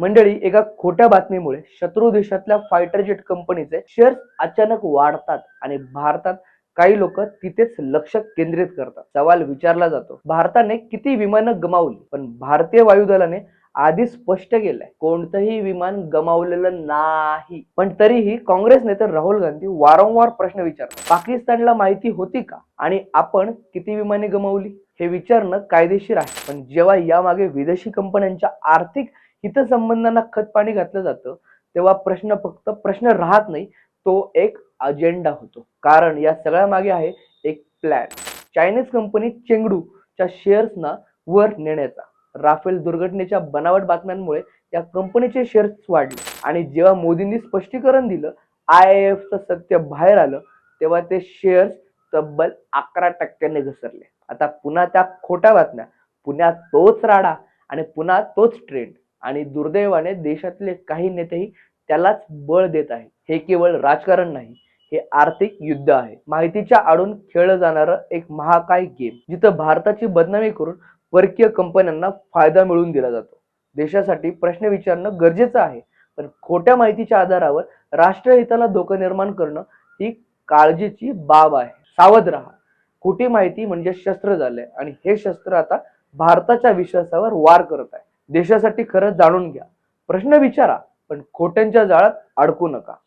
मंडळी एका खोट्या बातमीमुळे शत्रू देशातल्या फायटर जेट कंपनीचे शेअर्स अचानक वाढतात आणि भारतात काही लोक तिथेच लक्ष केंद्रित करतात. सवाल विचारला जातो भारताने किती विमानं गमावली? पण भारतीय वायुदलाने आधी स्पष्ट केलंय. कोणतंही विमान गमावलेलं नाही. पण तरीही काँग्रेस नेते राहुल गांधी वारंवार प्रश्न विचारतात. पाकिस्तानला माहिती होती का? आणि आपण किती विमाने गमावली? हे विचारणं कायदेशीर आहे. पण जेव्हा यामागे विदेशी कंपन्यांच्या आर्थिक हितसंबंधांना खतपाणी घातलं जातं तेव्हा प्रश्न फक्त प्रश्न राहत नाही तो एक अजेंडा होतो. कारण या सगळ्या मागे आहे एक प्लॅन चायनीज कंपनी चेंगडूच्या शेअर्सना वर नेण्याचा. राफेल दुर्घटनेच्या बनावट बातम्यांमुळे या कंपनीचे शेअर्स वाढले. आणि जेव्हा मोदींनी स्पष्टीकरण दिलं आय एफचं सत्य बाहेर आलं तेव्हा ते शेअर्स तब्बल अकरा टक्क्यांनी घसरले. आता पुन्हा त्या खोट्या बातम्या. पुन्हा तोच राडा आणि पुन्हा तोच ट्रेंड आणि दुर्दैवाने देशातले काही नेतेही त्यालाच बळ देत आहेत. हे केवळ राजकारण नाही हे आर्थिक युद्ध आहे. माहितीच्या आडून खेळलं जाणारं एक महाकाय गेम जिथं भारताची बदनामी करून परकीय कंपन्यांना फायदा मिळवून दिला जातो. देशासाठी प्रश्न विचारणं गरजेचं आहे. पण खोट्या माहितीच्या आधारावर राष्ट्रहिताला धोका निर्माण करणं ही काळजीची बाब आहे. सावध राहा. खोटी माहिती म्हणजे शस्त्र झालंय. आणि हे शस्त्र आता भारताच्या विश्वासावर वार करत आहे. देशासाठी खरं जाणून घ्या. प्रश्न विचारा पण खोट्यांच्या जाळात अडकू नका.